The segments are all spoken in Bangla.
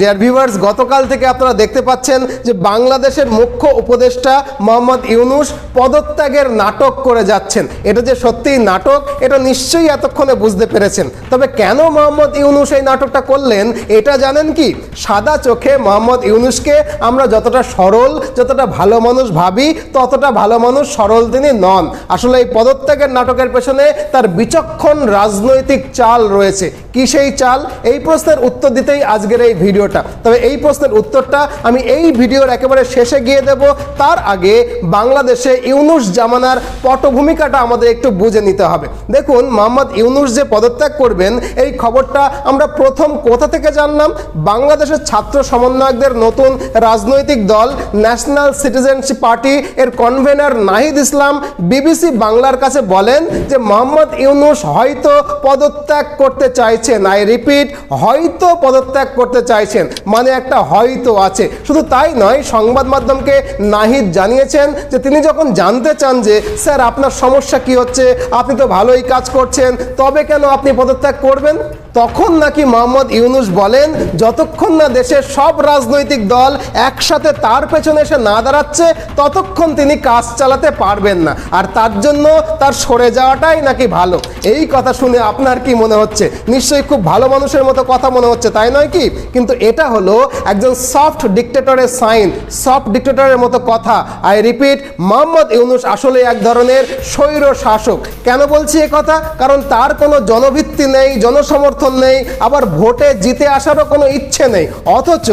ডিয়ার ভিউয়ার্স গতকাল থেকে আপনারা দেখতে পাচ্ছেন যে বাংলাদেশের মুখ্য উপদেষ্টা মোহাম্মদ ইউনুস পদত্যাগের নাটক করে যাচ্ছেন। এটা যে সত্যিই নাটক, এটা নিশ্চয়ই এতক্ষণে বুঝতে পেরেছেন। তবে কেন মোহাম্মদ ইউনুস এই নাটকটা করলেন, এটা জানেন কি? সাদা চোখে মোহাম্মদ ইউনুসকে আমরা যতটা সরল, যতটা ভালো মানুষ ভাবি, ততটা ভালো মানুষ সরল তিনি নন। আসলে এই পদত্যাগের নাটকের পেছনে তার বিচক্ষণ রাজনৈতিক চাল রয়েছে। কি সেই চাল? এই প্রশ্নের উত্তর দিতেই আজকের এই ভিডিওটা তবে এই প্রশ্নের উত্তরটা আমি এই ভিডিওর একেবারে শেষে গিয়ে দেব। তার আগে বাংলাদেশে ইউনুস জামানার পটভূমিকাটা আমাদের একটু বুঝে নিতে হবে। দেখুন, মোহাম্মদ ইউনুস যে পদত্যাগ করবেন, এই খবরটা আমরা প্রথম কোথা থেকে জানলাম? বাংলাদেশের ছাত্র সমন্বয়কদের নতুন রাজনৈতিক দল, ন্যাশনাল সিটিজেনশিপ পার্টি, এর কনভেনার নাহিদ ইসলাম বিবিসি বাংলার কাছে বলেন যে, মোহাম্মদ ইউনুস হয়তো পদত্যাগ করতে চাইছেন আই রিপিট, হয়তো পদত্যাগ করতে চাইছেন মানে একটা হয়তো আছে। শুধু তাই নয়, সংবাদ মাধ্যমকে নাহিদ জানিয়েছেন যে তিনি যখন জানতে চান যে, স্যার, আপনার সমস্যা কি হচ্ছে? আপনি তো ভালোই কাজ করছেন, তবে কেন আপনি পদত্যাগ করবেন? তখন নাকি মোহাম্মদ ইউনুস বলেন, যতক্ষণ না দেশের সব রাজনৈতিক দল একসাথে তার পেছনে এসে না দাঁড়াচ্ছে, ততক্ষণ তিনি কাজ চালাতে পারবেন না। আর তার জন্য তার সরে যাওয়াটাই নাকি ভালো। এই কথা শুনে আপনার কি মনে হচ্ছে? নিশ্চয়ই খুব ভালো মানুষের মতো কথা মনে হচ্ছে, তাই নয় কি? কিন্তু এটা হলো একজন সফট ডিক্টেটরের সাইন সফট ডিক্টেটরের মতো কথা। আই রিপিট মোহাম্মদ ইউনুস আসলে এক ধরনের স্বৈর শাসক কেন বলছি এ কথা? কারণ তার কোনো জনভিত্তি নেই, জনসমর্থন নেই, আবার ভোটে জিতে আসারও কোনো ইচ্ছে নেই। অথচ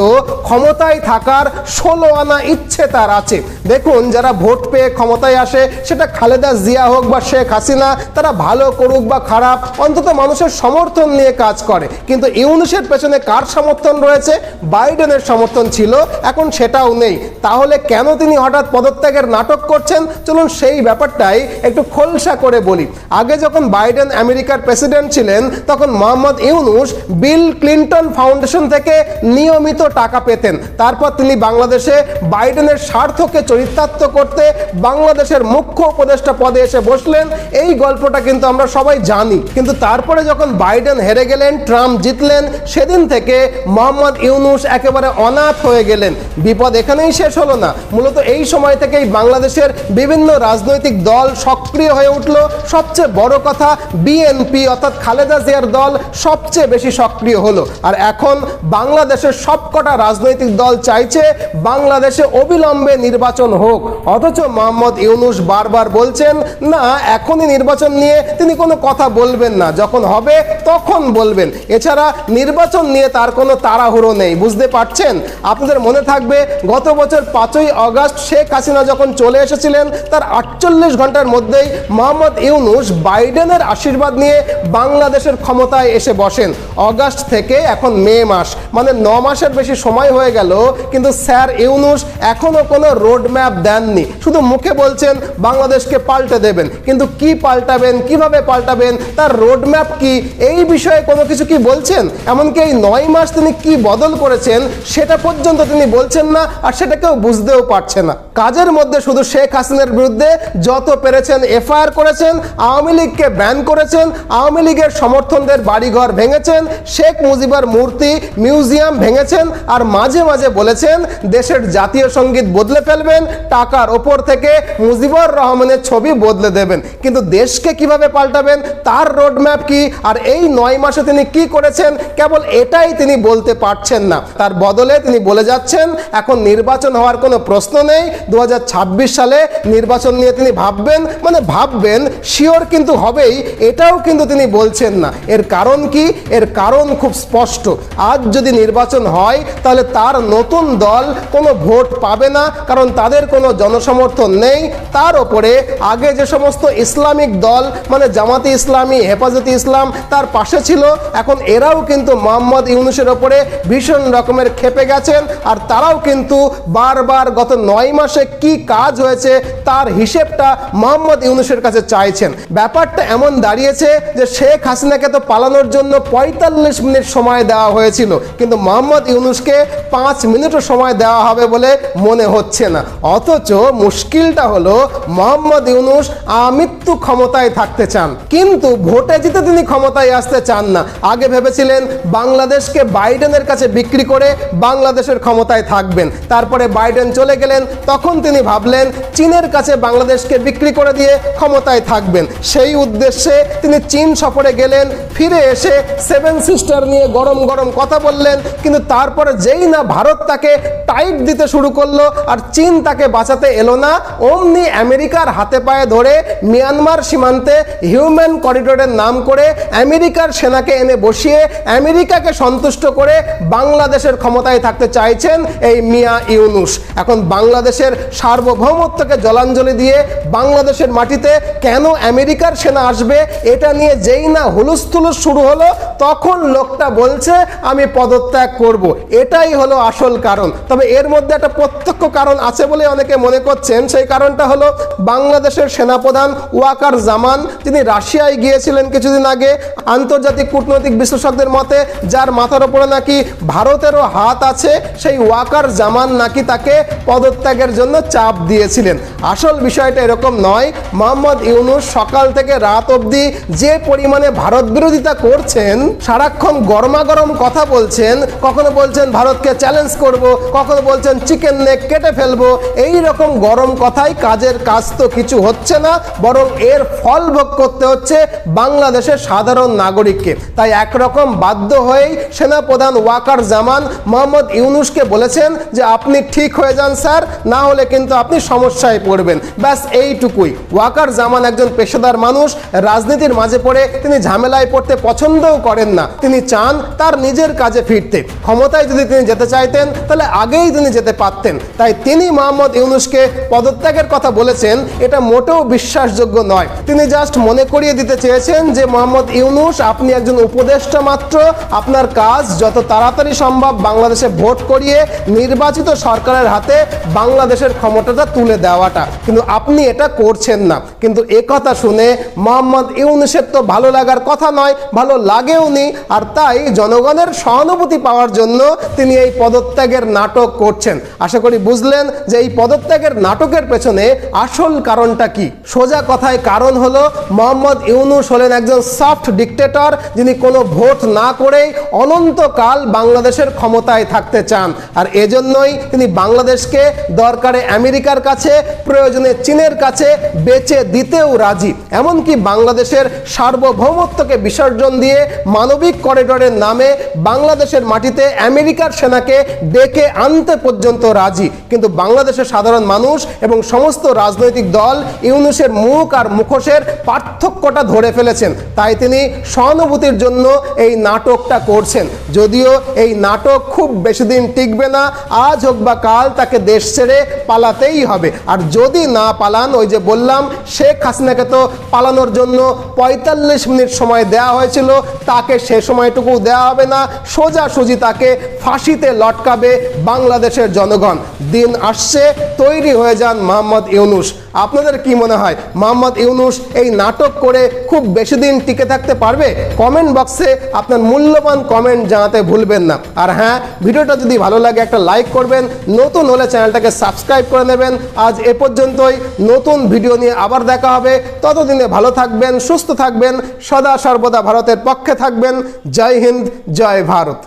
ক্ষমতায় থাকার ষোলো আনা ইচ্ছে তার আছে। দেখুন, যারা ভোট পেয়ে ক্ষমতায় আসে, সেটা খালেদা জিয়া হোক বা শেখ হাসিনা, তারা ভালো করুক বা খারাপ, অন্তত মানুষের সমর্থন নিয়ে কাজ করে। কিন্তু ইউনুসের পেছনে কার সমর্থন রয়েছে? বাইডেনের সমর্থন ছিল, এখন সেটাও নেই। তাহলে কেন তিনি হঠাৎ পদত্যাগের নাটক করছেন? চলুন সেই ব্যাপারটাই একটু খোলসা করে বলি। আগে যখন বাইডেন আমেরিকার প্রেসিডেন্ট ছিলেন, তখন Mohammad Yunus Bill Clinton foundation থেকে নিয়মিত টাকা পেতেন। তারপর তিনি বাংলাদেশে বাইডেনের স্বার্থকে চরিতার্থ করতে বাংলাদেশের মুখ্য উপদেষ্টা পদে এসে বসলেন। এই গল্পটা কিন্তু আমরা সবাই জানি। কিন্তু তারপরে যখন বাইডেন হেরে গেলেন, ট্রাম্প জিতলেন, সেদিন থেকে মোহাম্মদ ইউনুস একেবারে অনাথ হয়ে গেলেন। বিপদ এখানেই শেষ হলো না। মূলত এই সময় থেকেই বাংলাদেশের বিভিন্ন রাজনৈতিক দল সক্রিয় হয়ে উঠল। সবচেয়ে বড় কথা বিএনপি, অর্থাৎ খালেদা জিয়ার দল সবচেয়ে বেশি সক্রিয় হলো। আর এখন বাংলাদেশের সবকটা রাজনৈতিক দল চাইছে বাংলাদেশে অবিলম্বে নির্বাচন হোক। অথচ মোহাম্মদ ইউনুস বারবার বলছেন, না, এখনই নির্বাচন নিয়ে তিনি কোনো কথা বলবেন না। যখন হবে তখন বলবেন। এছাড়া নির্বাচন নিয়ে তার কোনো তাড়াহুড়ো নেই, বুঝতে পারছেন? আপনাদের মনে থাকবে, গত বছর পাঁচই অগাস্ট শেখ হাসিনা যখন চলে এসেছিলেন, তার আটচল্লিশ ঘণ্টার মধ্যেই মোহাম্মদ ইউনুস বাইডেনের আশীর্বাদ নিয়ে বাংলাদেশের ক্ষমতায় এসে বসেন। অগাস্ট থেকে এখন মে মাস। মানে ন মাসের বেশি সময় হয়ে গেল, কিন্তু স্যার ইউনুস এখনও কোনো রোড ম্যাপ দেননি। শুধু মুখে বলছেন, বাংলাদেশকে পাল্টে দেবেন। কিন্তু কি পাল্টাবেন, কীভাবে পাল্টাবেন, তার রোড ম্যাপ কি, এই বিষয়ে কোনো কিছু কি বলছেন? এমনকি এই নয় মাস তিনি কি বদল করেছেন, সেটা পর্যন্ত তিনি বলছেন না, আর সেটা কেউ বুঝতেও পারছে না। কাজের মধ্যে শুধু শেখ হাসিনার বিরুদ্ধে যত পেরেছেন, এফআইআর করেছেন, আওয়ামী লীগকে ব্যান করেছেন, আওয়ামী লীগের সমর্থনদের বাড়িঘর ভেঙেছেন, শেখ মুজিবার মূর্তি মিউজিয়াম ভেঙেছেন আর মাঝে মাঝে বলেছেন, দেশের জাতীয় সংগীত বদলে ফেলবেন, টাকার ওপর থেকে মুজিবুর রহমানের ছবি বদলে দেবেন। কিন্তু দেশকে কীভাবে পাল্টাবেন, তার রোডম্যাপ কি, আর এই নয় মাসে তিনি কি করেছেন, কেবল এটাই তিনি বলতে পারছেন না। তার বদলে তিনি বলে যাচ্ছেন, এখন নির্বাচন হওয়ার কোনো প্রশ্ন নেই দু হাজার ছাব্বিশ সালে নির্বাচন নিয়ে তিনি ভাববেন মানে ভাববেন শিওর কিন্তু হবেই, এটাও কিন্তু তিনি বলছেন না। এর কারণ কি এর কারণ খুব স্পষ্ট। আজ যদি নির্বাচন হয়, তাহলে তার নতুন দল কোনো ভোট পাবে না, কারণ তাদের কোনো জনসমর্থন নেই। তার ওপরে আগে যে সমস্ত ইসলামিক দল মানে জামাতি ইসলামী, হেফাজতে ইসলাম, তার পাশে ছিল, এখন এরাও কিন্তু মোহাম্মদ ইউনুসের ওপরে ভীষণ রকমের খেপে গেছেন, আর তারাও কিন্তু বারবার গত নয় মাসে কি কাজ হয়েছে, তার হিসেবটা মোহাম্মদ ইউনুসের কাছে চাইছেন। ব্যাপারটা এমন দাঁড়িয়েছে যে শেখ হাসিনাকে তো পালানোর জন্য জন্য পঁয়তাল্লিশ মিনিট সময় দেওয়া হয়েছিল। কিন্তু মোহাম্মদ ইউনুসকে পাঁচ মিনিটও সময় দেওয়া হবে বলে মনে হচ্ছে না। অথচ মুশকিলটা হলো, মোহাম্মদ ইউনুস আমৃত্যু ক্ষমতায় থাকতে চান। কিন্তু ভোটে জিতে তিনি ক্ষমতায় আসতে চান না। আগে ভেবেছিলেন বাংলাদেশকে বাইডেনের কাছে বিক্রি করে বাংলাদেশের ক্ষমতায় থাকবেন। তারপরে বাইডেন চলে গেলেন, তখন তিনি ভাবলেন চীনের কাছে বাংলাদেশকে বিক্রি করে দিয়ে ক্ষমতায় থাকবেন। সেই উদ্দেশ্যে তিনি চীন সফরে গেলেন, ফিরে এসে সেভেন সিস্টার নিয়ে গরম গরম কথা বললেন, কিন্তু তারপরে যেই না ভারত তাকে টাইট দিতে শুরু করল আর চীন তাকে বাঁচাতে এলো না, অমনি আমেরিকার হাতে পায়ে ধরে মিয়ানমার সীমান্তে হিউম্যান করিডোরের নাম করে আমেরিকার সেনাকে এনে বসিয়ে আমেরিকাকে সন্তুষ্ট করে বাংলাদেশের ক্ষমতায় থাকতে চাইছেন এই মিয়া ইউনুস। এখন বাংলাদেশের সার্বভৌমত্বকে জলাঞ্জলি দিয়ে বাংলাদেশের মাটিতে কেন আমেরিকার সেনা আসবে, এটা নিয়ে যেই না হুলুস্থুলুস শুরু হলো তখন লোকটা বলছে, আমি পদত্যাগ করব। এটাই হলো আসল কারণ। তবে এর মধ্যে একটা প্রত্যক্ষ কারণ আছে বলে অনেকে মনে করছেন। সেই কারণটা হলো বাংলাদেশের সেনাপ্রধান ওয়াকার জামান। তিনি রাশিয়ায় গিয়েছিলেন কিছুদিন আগে আন্তর্জাতিক কূটনৈতিক বিশ্লেষকদের মতে, যার মাথার উপরে নাকি ভারতেরও হাত আছে, সেই ওয়াকার জামান নাকি তাকে পদত্যাগের জন্য চাপ দিয়েছিলেন। আসল বিষয়টা এরকম নয়। মোহাম্মদ ইউনুস সকাল থেকে রাত অবধি যে পরিমাণে ভারত বিরোধিতা করছেন সারাক্ষণ গরমাগরম কথা বলছেন, কখনো বলছেন ভারতকে চ্যালেঞ্জ করব, কখনো বলছেন চিকেন নেক কেটে ফেলব, এই রকম গরম কথাই কাজের কাজ তো কিছু হচ্ছে না, বরং এর ফল ভোগ করতে হচ্ছে বাংলাদেশের সাধারণ নাগরিককে। তাই একরকম বাধ্য হয়েই সেনাপ্রধান ওয়াকার জামান মোহাম্মদ ইউনুসকে বলেছেন যে, আপনি ঠিক হয়ে যান স্যার, না হলে কিন্তু আপনি সমস্যায় পড়বেন। ব্যাস, এইটুকুই। ওয়াকার জামান একজন পেশাদার মানুষ, রাজনীতির মাঝে পড়ে তিনি ঝামেলায় পড়তে পছন্দও করেন না। তিনি চান তার নিজের কাজে ফিরতে। ক্ষমতায় যদি তিনি যেতে চাইতেন, তাহলে আগেই তিনি যেতে পারতেন। তাই তিনি মোহাম্মদ ইউনুসকে পদত্যাগের কথা বলেছেন, এটা মোটেও বিশ্বাসযোগ্য নয়। তিনি জাস্ট মনে করিয়ে দিতে চেয়েছেন যে, মোহাম্মদ ইউনুস, আপনি একজন উপদেষ্টা মাত্র। আপনার কাজ যত তাড়াতাড়ি সম্ভব বাংলাদেশে ভোট করিয়ে নির্বাচিত সরকারের হাতে বাংলাদেশের ক্ষমতাটা তুলে দেওয়াটা। কিন্তু আপনি এটা করছেন না। কিন্তু এ কথা শুনে মোহাম্মদ ইউনুসের তো ভালো লাগার কথা নয়, ভালো লাগেও নি, আর তাই জনগণের সহানুভূতি পাওয়ার জন্য তিনি এই পদত্যাগের নাটক করছেন। আশা করি বুঝলেন যে এই পদত্যাগের নাটকের পেছনে আসল কারণটা কি। সোজা কথায় কারণ হলো, মোহাম্মদ ইউনুস হলেন একজন সফট ডিক্টেটর যিনি কোনো ভোট না করেই অনন্তকাল বাংলাদেশের ক্ষমতায় থাকতে চান। আর এজন্যই তিনি বাংলাদেশকে দরকারে আমেরিকার কাছে, প্রয়োজনে চীনের কাছে বেচে দিতেও রাজি। এমনকি বাংলাদেশের সার্বভৌমত্বকে বিসর্জন দিয়ে মানবিক করিডোরের নামে বাংলাদেশের মাটিতে আমেরিকার সেনাকে ডেকে আনতে পর্যন্ত রাজি। কিন্তু বাংলাদেশের সাধারণ মানুষ এবং সমস্ত রাজনৈতিক দল ইউনুসের মুখ আর মুখোশের পার্থক্যটা ধরে ফেলেছেন। তাই তিনি সহানুভূতির জন্য এই নাটকটা করছেন। যদিও এই নাটক খুব বেশি দিন টিকবে না, আজ হোক বা কাল তাকে দেশ ছেড়ে পালাতেই হবে। আর যদি না পালান, ওই যে বললাম, শেখ হাসিনাকে তো পালানোর জন্য পঁয়তাল্লিশ মিনিট সময় দেওয়া হয়েছিল তাকে সে সময়টুকু দেওয়া হবে না। সোজাসুজি তাকে ফাঁসিতে লটকাবে বাংলাদেশের জনগণ। দিন আসছে, তৈরি হয়ে যান মোহাম্মদ ইউনুস। আপনাদের কি মনে হয় মোহাম্মদ ইউনুস এই নাটক করে খুব বেশি দিন টিকে থাকতে পারবে? কমেন্ট বক্সে আপনার মূল্যবান কমেন্ট জানাতে ভুলবেন না। আর হ্যাঁ ভিডিওটা যদি ভালো লাগে একটা লাইক করবেন, নতুন হলে চ্যানেলটাকে সাবস্ক্রাইব করে নেবেন। আজ এ পর্যন্তই, নতুন ভিডিও নিয়ে আবার দেখা হবে। ততদিনে ভালো থাকবেন, সুস্থ থাকবেন, সদা সর্বদা ভারতের পক্ষে থাকবেন। জয় হিন্দ, জয় ভারত।